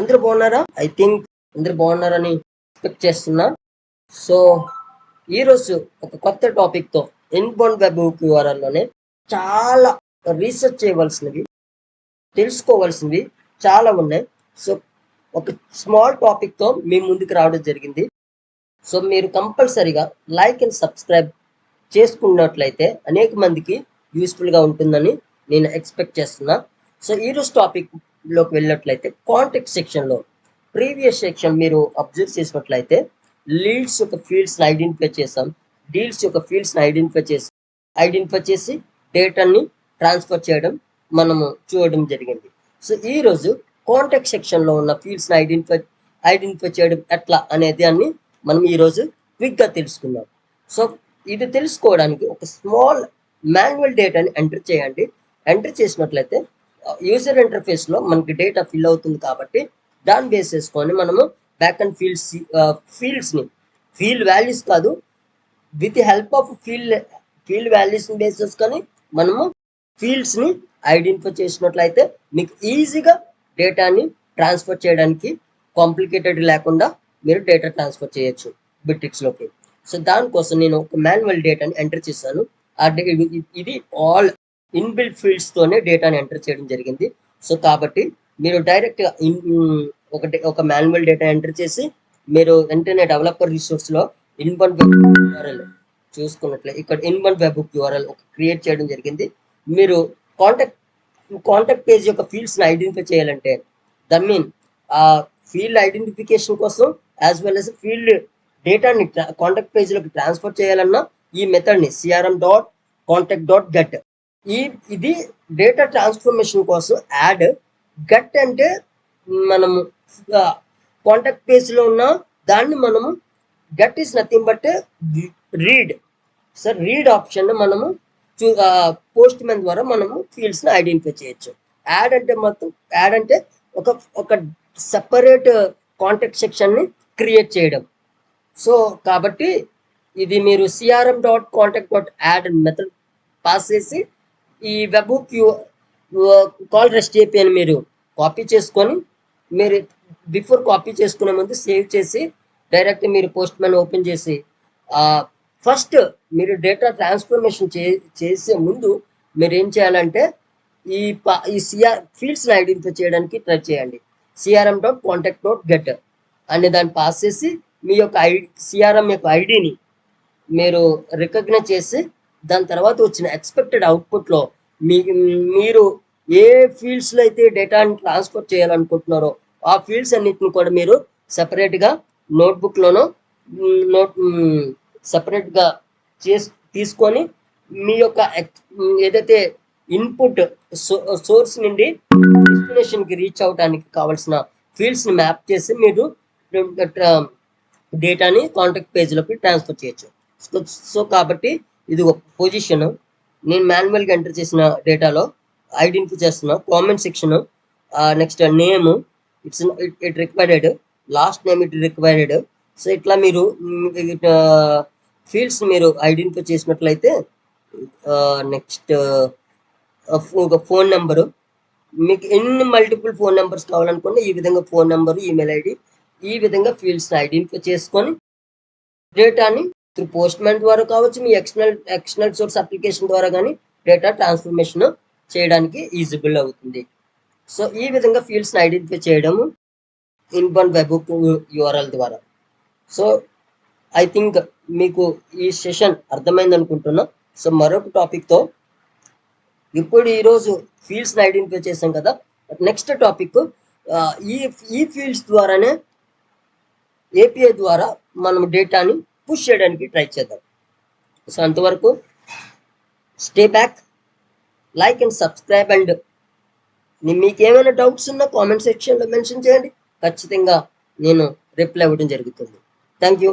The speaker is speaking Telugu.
అందరూ బాగున్నారా? ఐ థింక్ అందరూ బాగున్నారని ఎక్స్పెక్ట్ చేస్తున్నా. సో ఈరోజు ఒక కొత్త టాపిక్తో ఇన్బోన్ వెబ్ క్యూఆర్ఆర్లోనే చాలా రీసెర్చ్ చేయవలసినవి తెలుసుకోవాల్సినవి చాలా ఉన్నాయి. సో ఒక స్మాల్ టాపిక్తో మీ ముందుకు రావడం జరిగింది. సో మీరు కంపల్సరీగా లైక్ అండ్ సబ్స్క్రైబ్ చేసుకున్నట్లయితే అనేక మందికి యూస్ఫుల్గా ఉంటుందని నేను ఎక్స్పెక్ట్ చేస్తున్నా. సో ఈరోజు టాపిక్ లోకి వెళ్ళినట్లయితే కాంటాక్ట్ సెక్షన్లో ప్రీవియస్ సెక్షన్ మీరు అబ్జర్వ్ చేసినట్లయితే లీడ్స్ యొక్క ఫీల్డ్స్ని ఐడెంటిఫై చేసాం డీల్స్ యొక్క ఫీల్డ్స్ని ఐడెంటిఫై చేసి ఐడెంటిఫై చేసి డేటాని ట్రాన్స్ఫర్ చేయడం మనము చూడడం జరిగింది. సో ఈరోజు కాంటాక్ట్ సెక్షన్లో ఉన్న ఫీల్డ్స్ని ఐడెంటిఫై ఐడెంటిఫై చేయడం ఎట్లా అనే దాన్ని మనం ఈరోజు క్విక్గా తెలుసుకుందాం. సో ఇది తెలుసుకోవడానికి ఒక స్మాల్ మాన్యువల్ డేటాని ఎంటర్ చేయండి. ఎంటర్ చేసినట్లయితే యూజర్ ఇంటర్ఫేస్లో మనకి డేటా ఫిల్ అవుతుంది కాబట్టి దాన్ని బేస్ చేసుకొని మనము బ్యాక్ అండ్ ఫీల్డ్స్ ఫీల్డ్స్ని ఫీల్డ్ వాల్యూస్ కాదు with help of field field వాల్యూస్ని బేస్ చేసుకొని మనము ఫీల్డ్స్ని ఐడెంటిఫై చేసినట్లయితే మీకు ఈజీగా డేటాని ట్రాన్స్ఫర్ చేయడానికి కాంప్లికేటెడ్ లేకుండా మీరు డేటా ట్రాన్స్ఫర్ చేయొచ్చు బిట్రిక్స్లోకి సో దానికోసం నేను ఒక మాన్యువల్ డేటాని ఎంటర్ చేశాను. ఆ డే ఇది ఆల్ ఇన్బిల్ట్ ఫీల్డ్స్తోనే డేటాని ఎంటర్ చేయడం జరిగింది. సో కాబట్టి మీరు డైరెక్ట్గా ఇన్ ఒక ఒక మాన్యువల్ డేటా ఎంటర్ చేసి మీరు వెంటనే డెవలపర్ రిసోర్స్లో ఇన్బన్ వెబ్ క్యూఆర్ఎల్ చూసుకున్నట్లే ఇక్కడ ఇన్బన్ వెబ్ క్యూఆర్ఎల్ ఒక క్రియేట్ చేయడం జరిగింది. మీరు కాంటాక్ట్ కాంటాక్ట్ పేజ్ యొక్క ఫీల్డ్స్ని ఐడెంటిఫై చేయాలంటే దట్ మీన్ ఆ ఫీల్డ్ ఐడెంటిఫికేషన్ కోసం యాజ్ వెల్ అస్ ఫీల్డ్ డేటాని కాంటాక్ట్ పేజ్లోకి ట్రాన్స్ఫర్ చేయాలన్నా ఈ మెథడ్ని CRM dot contact dot get ఈ ఇది డేటా ట్రాన్స్ఫర్మేషన్ కోసం యాడ్ గట్ అంటే మనము కాంటాక్ట్ పేజ్లో ఉన్న దాన్ని మనము get is nothing but read sir read option మనము చూ పోస్ట్ మెన్ ద్వారా మనము ఫీల్డ్స్ని ఐడెంటిఫై చేయొచ్చు. యాడ్ అంటే మొత్తం యాడ్ అంటే ఒక ఒక సపరేట్ కాంటాక్ట్ సెక్షన్ని క్రియేట్ చేయడం. సో కాబట్టి ఇది మీరు CRM dot contact dot add method pass చేసి ఈ వెబ్ క్యూ కాల్ రెస్ట్ అని మీరు. కాపీ చేసుకొని మీరు బిఫోర్ కాపీ చేసుకునే ముందు సేవ్ చేసి డైరెక్ట్ మీరు పోస్ట్ మ్యాన్ ఓపెన్ చేసి ఫస్ట్ మీరు డేటా ట్రాన్స్ఫర్మేషన్ చే చేసే ముందు మీరు ఏం చేయాలంటే ఈ పా ఈ సిఆర్ ఫీల్డ్స్ని ఐడెంటిఫై చేయడానికి ట్రై చేయండి. CRM dot contact dot get అనే దాన్ని పాస్ చేసి మీ యొక్క ఐ సిఆర్ఎం యొక్క ఐడిని మీరు రికగ్నైజ్ చేసి దాని తర్వాత వచ్చిన ఎక్స్పెక్టెడ్ అవుట్పుట్లో మీ మీరు ఏ ఫీల్డ్స్లో అయితే డేటాని ట్రాన్స్ఫర్ చేయాలనుకుంటున్నారో ఆ ఫీల్డ్స్ అన్నిటిని కూడా మీరు సపరేట్గా నోట్బుక్లోనో నోట్ సపరేట్గా చేసి తీసుకొని మీ యొక్క ఏదైతే ఇన్పుట్ సోర్స్ నుండి డెస్టినేషన్కి రీచ్ అవడానికి కావాల్సిన ఫీల్డ్స్ని మ్యాప్ చేసి మీరు డేటాని కాంటాక్ట్ పేజ్లోకి ట్రాన్స్ఫర్ చేయొచ్చు. సో సో కాబట్టి ఇది ఒక పొజిషన్ నేను మాన్యువల్గా ఎంటర్ చేసిన డేటాలో ఐడెంటిఫై చేస్తున్నా. Comment section next name it's it required last name it required so ఇట్లా మీరు ఫీల్డ్స్ మీరు ఐడెంటిఫై చేసినట్లయితే నెక్స్ట్ ఒక ఫోన్ నెంబరు మీకు ఎన్ని మల్టిపుల్ ఫోన్ నెంబర్స్ కావాలనుకోండి ఈ విధంగా ఫోన్ నెంబర్ ఈమెయిల్ ఐడి ఈ విధంగా ఫీల్డ్స్ని ఐడెంటిఫై చేసుకొని డేటాని త్రూ పోస్ట్ మ్యాన్ ద్వారా కావచ్చు మీ ఎక్స్టర్నల్ ఎక్స్టర్నల్ సోర్స్ అప్లికేషన్ ద్వారా కానీ డేటా ట్రాన్స్ఫర్మేషన్ చేయడానికి ఈజిబుల్ అవుతుంది. సో ఈ విధంగా ఫీల్డ్స్ని ఐడెంటిఫై చేయడము ఇన్బన్ వెబ్ యూఆర్ఎల్ ద్వారా. సో ఐ థింక్ మీకు ఈ సెషన్ అర్థమైంది అనుకుంటున్నా. సో మరొక టాపిక్తో ఇప్పుడు ఈరోజు ఫీల్డ్స్ని ఐడెంటిఫై చేసాం కదా. నెక్స్ట్ టాపిక్ ఈ ఈ ఫీల్డ్స్ ద్వారానే ఏపీఐ ద్వారా మనం డేటాని పుష్ చేయడానికి ట్రై చేద్దాం. సో అంతవరకు stay back like and subscribe and మీకు ఏమైనా డౌట్స్ ఉన్నా కామెంట్ సెక్షన్లో మెన్షన్ చేయండి. ఖచ్చితంగా నేను రిప్లై ఇవ్వడం జరుగుతుంది. Thank you